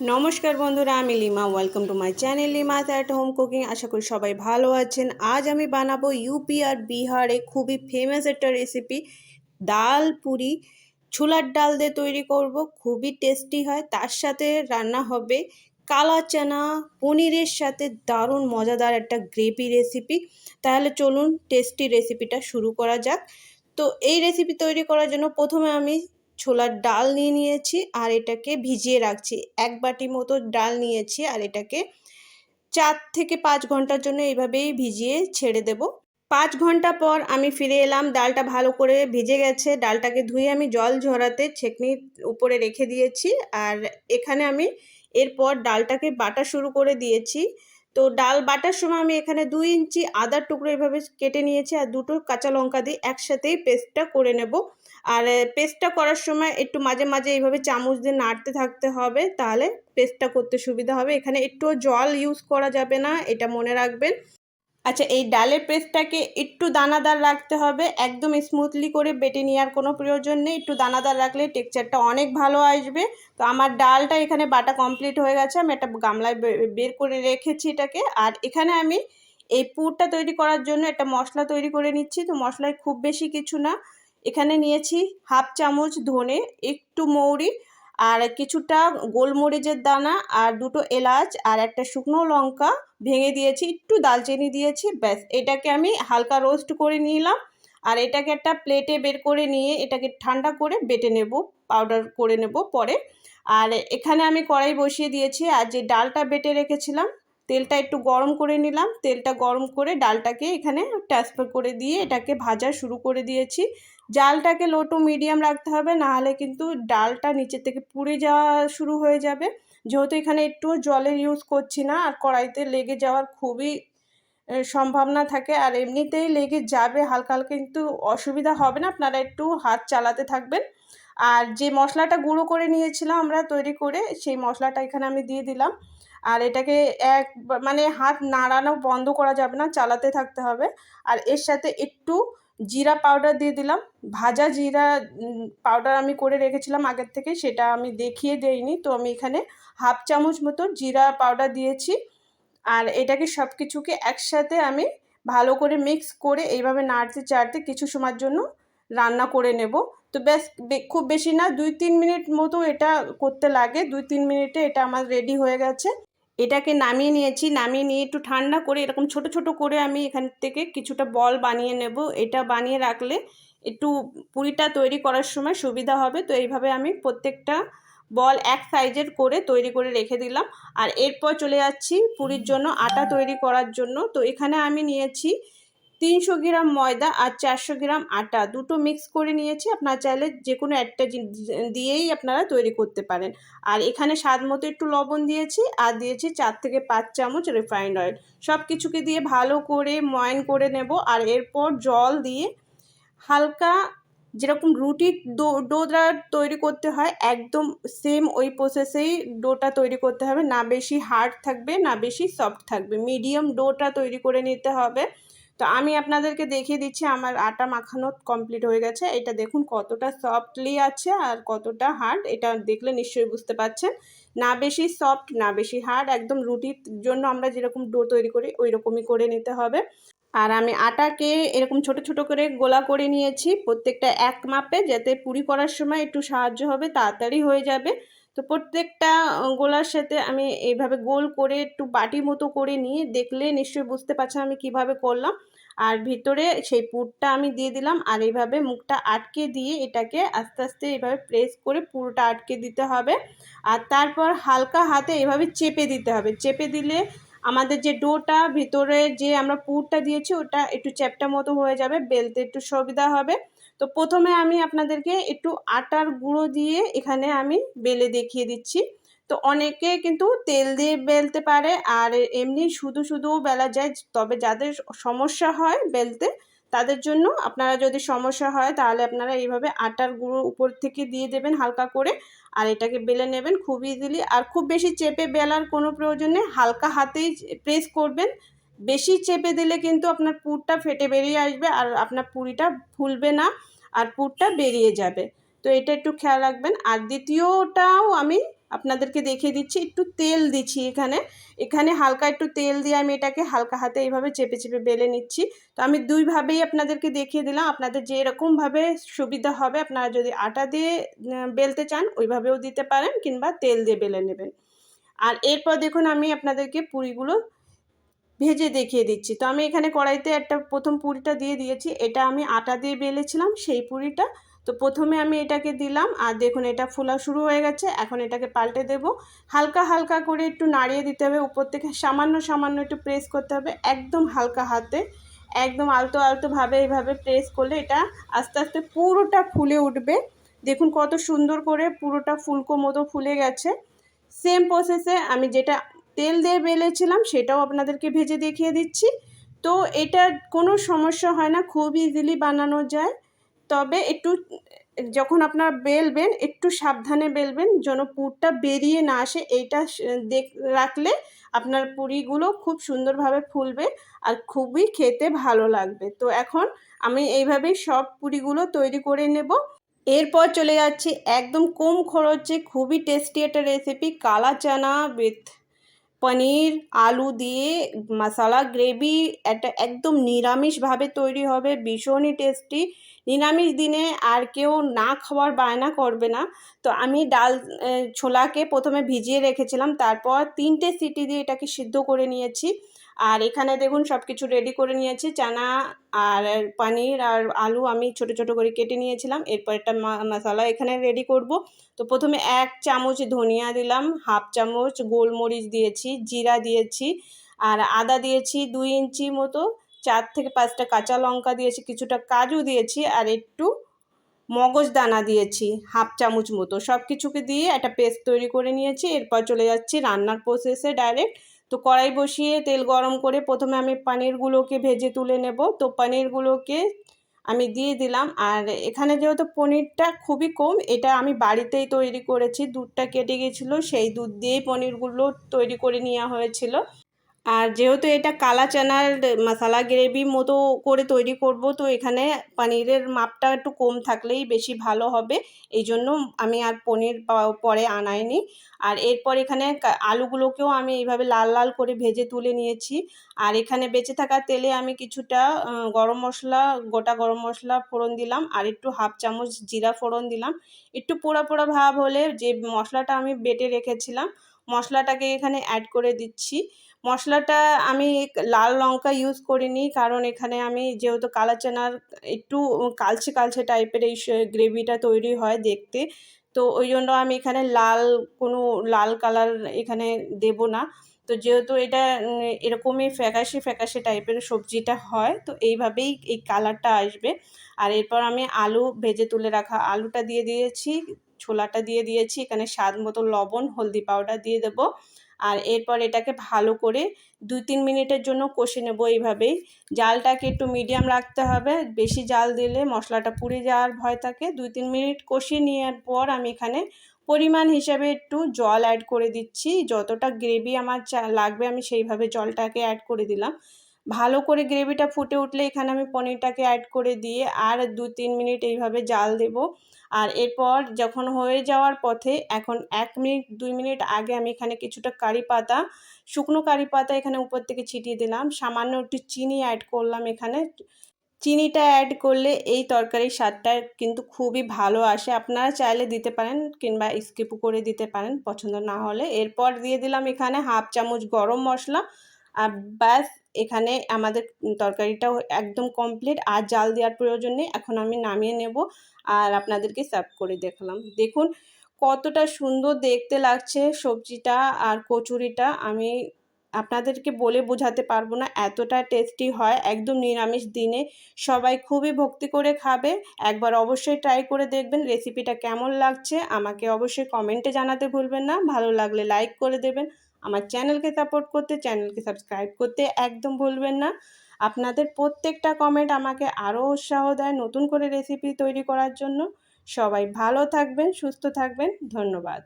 নমস্কার বন্ধুরা, আমি Lima. Welcome to my channel Lima's at home cooking আশা করি সবাই ভালো আছেন। আজ আমি বানাবো ইউপি আর বিহারে খুবই ফেমাস একটা রেসিপি ডাল পুরি, ছোলার ডাল দিয়ে তৈরি করব, খুবই টেস্টি হয়। তার সাথে রান্না হবে কালা চানা, পনিরের সাথে দারুণ মজাদার একটা গ্রেভি রেসিপি তাহলে চলুন টেস্টি রেসিপিটা শুরু করা যাক। তো এই রেসিপি তৈরি করার জন্য প্রথমে আমি ছোলার ডাল নিয়ে নিয়েছি আর এটাকে ভিজিয়ে রাখছি। এক বাটি মতো ডাল নিয়েছি আর এটাকে চার থেকে পাঁচ ঘণ্টার জন্য এইভাবেই ভিজিয়ে ছেড়ে দেব। পাঁচ ঘণ্টা পর আমি ফিরে এলাম, ডালটা ভালো করে ভিজে গেছে। ডালটাকে ধুয়ে আমি জল ঝরাতে ছেকনির উপরে রেখে দিয়েছি আর এখানে আমি এরপর ডালটাকে বাটা শুরু করে দিয়েছি। তো ডাল বাটার সময় আমি এখানে দুই ইঞ্চি আদার টুকরো এভাবে কেটে নিয়েছি আর দুটো কাঁচা লঙ্কা দিয়ে একসাথেই পেস্টটা করে নেব। আর পেস্টটা করার সময় একটু মাঝে মাঝে এইভাবে চামচ দিয়ে নাড়তে থাকতে হবে, তাহলে পেস্টটা করতে সুবিধা হবে। এখানে একটুও জল ইউজ করা যাবে না, এটা মনে রাখবেন। আচ্ছা এই ডালের পেস্টটাকে একটু দানাদার রাখতে হবে। একদম স্মুথলি করে বেটে নেওয়ার কোনো প্রয়োজন নেই। একটু দানাদার রাখলে টেক্সচারটা অনেক ভালো আসবে। তো আমার ডালটা এখানে বাটা কমপ্লিট হয়ে গেছে। আমি একটা গামলায় বের করে রেখেছি এটাকে। আর এখানে আমি এই পুরটা তৈরি করার জন্য একটা মশলা তৈরি করে নিচ্ছি। তো মশলায় খুব বেশি কিছু না। এখানে নিয়েছি হাফ চামচ ধনে, একটু মৌরি আর কিছুটা গোলমরিচের দানা আর দুটো এলাচ আর একটা শুকনো লঙ্কা ভেঙে দিয়েছি, একটু দালচিনি দিয়েছি, ব্যাস। এটাকে আমি হালকা রোস্ট করে নিলাম আর এটাকে একটা প্লেটে বের করে নিয়ে এটাকে ঠান্ডা করে বেটে নেব পাউডার করে নেব পরে। আর এখানে আমি কড়াই বসিয়ে দিয়েছি আর যে ডালটা বেটে রেখেছিলাম তেলটা একটু গরম করে নিলাম। তেলটা গরম করে ডালটাকে এখানে ট্রান্সফার করে দিয়ে এটাকে ভাজা শুরু করে দিয়েছি। জালটাকে লো টু মিডিয়াম রাখতে হবে, নাহলে কিন্তু ডালটা নিচের থেকে পুড়ে যাওয়া শুরু হয়ে যাবে। যেহেতু এখানে একটু জলের ইউজ করছি না, আর কড়াইতে লেগে যাওয়ার খুবই সম্ভাবনা থাকে। আর এমনিতেই লেগে যাবে, হালকা হালকা কিন্তু অসুবিধা হবে না, আপনারা একটু হাত চালাতে থাকবেন। আর যে মশলাটা গুঁড়ো করে নিয়েছিলাম আমরা তৈরি করে, সেই মশলাটা এখানে আমি দিয়ে দিলাম। আর এটাকে এক মানে হাত নাড়ানো বন্ধ করা যাবে না, চালাতে থাকতে হবে। আর এর সাথে একটু জিরা পাউডার দিয়ে দিলাম। ভাজা জিরা পাউডার আমি করে রেখেছিলাম আগের থেকে, সেটা আমি দেখিয়ে দেইনি। তো আমি এখানে হাফ চামচ মতো জিরা পাউডার দিয়েছি। আর এটাকে সব কিছুকে একসাথে আমি ভালো করে মিক্স করে এইভাবে নাড়তে চাড়তে কিছু সময়ের জন্য রান্না করে নেব। তো ব্যাস খুব বেশি না, দুই তিন মিনিট মতো এটা করতে লাগে। দুই তিন মিনিটে এটা আমার রেডি হয়ে গেছে। এটাকে নামিয়ে নিয়েছি। নামিয়ে নিয়ে একটু ঠান্ডা করে এরকম ছোট ছোট করে আমি এখান থেকে কিছুটা বল বানিয়ে নেব। এটা বানিয়ে রাখলে একটু পুরিটা তৈরি করার সময় সুবিধা হবে। তো এইভাবে আমি প্রত্যেকটা বল এক সাইজের করে তৈরি করে রেখে দিলাম। আর এরপর চলে যাচ্ছি পুরীর জন্য আটা তৈরি করার জন্য। তো এখানে আমি নিয়েছি তিনশো গ্রাম ময়দা আর চারশো গ্রাম আটা দুটো মিক্স করে নিয়েছি। আপনারা চাইলে যে কোনো একটা দিয়েই আপনারা তৈরি করতে পারেন। আর এখানে স্বাদ মতো একটু লবণ দিয়েছি আর দিয়েছি চার থেকে পাঁচ চামচ রিফাইন্ড অয়েল সব কিছুকে দিয়ে ভালো করে ময়ন করে নেব আর এরপর জল দিয়ে হালকা যেরকম রুটি ডো ডোটা তৈরি করতে হয়, একদম সেম ওই প্রসেসেই ডোটা তৈরি করতে হবে। না বেশি হার্ড থাকবে, না বেশি সফট থাকবে। মিডিয়াম ডোটা তৈরি করে নিতে হবে। তো আমি আপনাদেরকে দেখিয়ে দিচ্ছি, আমার আটা মাখানো কমপ্লিট হয়ে গেছে। এটা দেখুন কতটা সফটলি আছে আর কতটা হার্ড এটা দেখলে নিশ্চয়ই বুঝতে পারছেন। না বেশি সফট না বেশি হার্ড একদম রুটির জন্য আমরা যেরকম ডো তৈরি করি ওই রকমই করে নিতে হবে। আর আমি আটাকে এরকম ছোট ছোট করে গোলা করে নিয়েছি, প্রত্যেকটা এক মাপে, যাতে পুরি করার সময় একটু সাহায্য হবে, তাড়াতাড়ি হয়ে যাবে। তো প্রত্যেকটা গোলার সাথে আমি এইভাবে গোল করে একটু বাটি মতো করে নিয়ে দেখলে নিশ্চয়ই বুঝতে পারছেন আমি কীভাবে করলাম। আর ভিতরে সেই পুরটা আমি দিয়ে দিলাম আর এইভাবে মুখটা আটকে দিয়ে এটাকে আস্তে আস্তে এইভাবে প্রেস করে পুরোটা আটকে দিতে হবে। আর তারপর হালকা হাতে এভাবে চেপে দিতে হবে। চেপে দিলে আমাদের যে ডোটা ভিতরে যে আমরা পুরটা দিয়েছি ওটা একটু চ্যাপটা মতো হয়ে যাবে, বেলতে একটু সুবিধা হবে। তো প্রথমে আমি আপনাদেরকে একটু আটার গুঁড়ো দিয়ে এখানে আমি বেলে দেখিয়ে দিচ্ছি। তো অনেকে কিন্তু তেল দিয়ে বেলতে পারে আর এমনি শুধু শুধু বেলা যায়, তবে যাদের সমস্যা হয় বেলতে তাদের জন্য আপনারা যদি সমস্যা হয় তাহলে আপনারা এইভাবে আটার গুঁড়ো উপর থেকে দিয়ে দেবেন হালকা করে আর এটাকে বেলে নেবেন খুব ইজিলি আর খুব বেশি চেপে বেলার কোনো প্রয়োজন নেই, হালকা হাতেই প্রেস করবেন বেশি চেপে দিলে কিন্তু আপনার পুরটা ফেটে বেরিয়ে আসবে আর আপনার পুরিটা ফুলবে না আর পুরটা বেরিয়ে যাবে। তো এটা একটু খেয়াল রাখবেন। আর দ্বিতীয়টাও আমি আপনাদেরকে দেখিয়ে দিচ্ছি, একটু তেল দিচ্ছি এখানে। এখানে হালকা একটু তেল দিয়ে আমি এটাকে হালকা হাতে এইভাবে চেপে চেপে বেলে নিচ্ছি। তো আমি দুইভাবেই আপনাদেরকে দেখিয়ে দিলাম। আপনাদের যেরকমভাবে সুবিধা হবে, আপনারা যদি আটা দিয়ে বেলতে চান, ওইভাবেও দিতে পারেন কিংবা তেল দিয়ে বেলে নেবেন। আর এরপর দেখুন আমি আপনাদেরকে পুরিগুলো ভেজে দেখিয়ে দিচ্ছি। তো আমি এখানে কড়াইতে একটা প্রথম পুরিটা দিয়ে দিয়েছি। এটা আমি আটা দিয়ে বেলেছিলাম সেই পুরিটা। তো প্রথমে আমি এটাকে দিলাম আর দেখুন এটা ফোলা শুরু হয়ে গেছে। এখন এটাকে পাল্টে দেব। হালকা হালকা করে একটু নাড়িয়ে দিতে হবে। উপর থেকে সামান্য সামান্য একটু প্রেস করতে হবে একদম হালকা হাতে। একদম আলতো আলতোভাবে এইভাবে প্রেস করলে এটা আস্তে আস্তে পুরোটা ফুলে উঠবে। দেখুন কত সুন্দর করে পুরোটা ফুলকো মতো ফুলে গেছে। সেম প্রসেসে আমি যেটা তেল দিয়ে বেলেছিলাম, সেটাও আপনাদেরকে ভেজে দেখিয়ে দিচ্ছি। তো এটা কোনো সমস্যা হয় না, খুব ইজিলি বানানো যায়। তবে একটু, যখন আপনার বেলবেন, একটু সাবধানে বেলবেন, যেন পুরটা বেরিয়ে না আসে। এইটা দেখ, রাখলে আপনার পুরিগুলো খুব সুন্দরভাবে ফুলবে আর খুবই খেতে ভালো লাগবে। তো এখন আমি এইভাবেই সব পুরিগুলো তৈরি করে নেব। এরপর চলে যাচ্ছি একদম কম খরচে, খুবই টেস্টি একটা রেসিপি কালা চানা উইথ পনির, আলু দিয়ে মশলা, গ্রেভি একটা একদম নিরামিষভাবে তৈরি হবে, ভীষণই টেস্টি নিরামিষ দিনে আর কেউ না খাওয়ার বায়না করবে না। তো আমি ডাল ছোলাকে প্রথমে ভিজিয়ে রেখেছিলাম, তারপর তিনটে সিটি দিয়ে এটাকে সিদ্ধ করে নিয়েছি। আর এখানে দেখুন সব কিছু রেডি করে নিয়েছি, চানা আর পানির আর আলু আমি ছোট ছোট করে কেটে নিয়েছিলাম। এরপর একটা মশলা এখানে রেডি করব। তো প্রথমে এক চামচ ধনিয়া দিলাম, হাফ চামচ গোলমরিচ দিয়েছি, জিরা দিয়েছি আর আদা দিয়েছি দুই ইঞ্চি মতো, চার থেকে পাঁচটা কাঁচা লঙ্কা দিয়েছি, কিছুটা কাজু দিয়েছি আর একটু মগজ দানা দিয়েছি, হাফ চামচ মতো। সব কিছুকে দিয়ে একটা পেস্ট তৈরি করে নিয়েছি, এরপর চলে যাচ্ছি রান্নার প্রসেসে ডাইরেক্ট তো কড়াই বসিয়ে তেল গরম করে প্রথমে আমি পনিরগুলোকে ভেজে তুলে নেব। তো পনিরগুলোকে আমি দিয়ে দিলাম। আর এখানে যেহেতু পনিরটা খুবই কম, এটা আমি বাড়িতেই তৈরি করেছি। দুধটা কেটে গেছিল, সেই দুধ দিয়েই পনিরগুলো তৈরি করে নেওয়া হয়েছিল। আর যেহেতু এটা কালা চানার মশলা গ্রেভি মতো করে তৈরি করব, তো এখানে পনিরের মাপটা একটু কম থাকলেই বেশি ভালো হবে। এই জন্য আমি আর পনির পরে আনাইনি। আর এরপর এখানে আলুগুলোকেও আমি এইভাবে লাল লাল করে ভেজে তুলে নিয়েছি। আর এখানে বেঁচে থাকা তেলে আমি কিছুটা গরম মশলা, গোটা গরম মশলা ফোড়ন দিলাম। আর একটু হাফ চামচ জিরা ফোড়ন দিলাম। একটু পোড়া পোড়া ভাব হলে যে মশলাটা আমি বেটে রেখেছিলাম, মশলাটাকে এখানে অ্যাড করে দিচ্ছি। মশলাটা আমি লাল লঙ্কা ইউজ করিনি, কারণ এখানে আমি যেহেতু কালা চানার একটু কালচে কালচে টাইপের এই গ্রেভিটা তৈরি হয় দেখতে। তো ওই জন্য আমি এখানে লাল, কোনো লাল কালার এখানে দেব না। তো যেহেতু এটা এরকমই ফ্যাকাশে ফ্যাকাশে টাইপের সবজিটা হয়, তো এইভাবেই এই কালারটা আসবে। আর এরপর আমি আলু ভেজে তুলে রাখা, আলুটা দিয়ে দিয়েছি, ছোলাটা দিয়ে দিয়েছি, এখানে স্বাদ মতো লবণ, হলদি পাউডার দিয়ে দেবো। আর এরপর এটাকে ভালো করে দুই তিন মিনিটের জন্য কষে নেব এইভাবেই। জালটাকে একটু মিডিয়াম রাখতে হবে। বেশি জাল দিলে মশলাটা পুড়ে যাওয়ার ভয় থাকে। দুই তিন মিনিট কষিয়ে নেওয়ার পর আমি এখানে পরিমাণ হিসাবে একটু জল অ্যাড করে দিচ্ছি। যতটা গ্রেভি আমার লাগবে আমি সেইভাবে জলটাকে অ্যাড করে দিলাম। ভালো করে গ্রেভিটা ফুটে উঠলে এখানে আমি পনিরটাকে অ্যাড করে দিয়ে আর দু তিন মিনিট এইভাবে জাল দেব। আর এরপর যখন হয়ে যাওয়ার পথে এখন এক মিনিট, দুই মিনিট আগে আমি এখানে কিছুটা কারি পাতা, শুকনো কারি পাতা এখানে উপর থেকে ছিটিয়ে দিলাম। সামান্য একটু চিনি অ্যাড করলাম এখানে। চিনিটা অ্যাড করলে এই তরকারির স্বাদটা কিন্তু খুবই ভালো আসে। আপনারা চাইলে দিতে পারেন কিংবা স্কিপও করে দিতে পারেন, পছন্দ না হলে। এরপর দিয়ে দিলাম এখানে হাফ চামচ গরম মশলা। আর ব্যাস এখানে আমাদের তরকারিটাও একদম কমপ্লিট আর জাল দেওয়ার প্রয়োজন নেই। এখন আমি নামিয়ে নেব আর আপনাদেরকে সার্ভ করে দেখলাম। দেখুন কতটা সুন্দর দেখতে লাগছে সবজিটা আর কচুরিটা। আমি আপনাদেরকে বলে বোঝাতে পারব না, এতটা টেস্টি হয়। একদম নিরামিষ দিনে সবাই খুবই ভক্তি করে খাবে। একবার অবশ্যই ট্রাই করে দেখবেন রেসিপিটা কেমন লাগছে। আমাকে অবশ্যই কমেন্টে জানাতে ভুলবেন না। ভালো লাগলে লাইক করে দেবেন। আমার চ্যানেলকে সাপোর্ট করতে, চ্যানেলকে সাবস্ক্রাইব করতে একদম ভুলবেন না। আপনাদের প্রত্যেকটা কমেন্ট আমাকে আরও উৎসাহ দেয় নতুন করে রেসিপি তৈরি করার জন্য। সবাই ভালো থাকবেন, সুস্থ থাকবেন। ধন্যবাদ।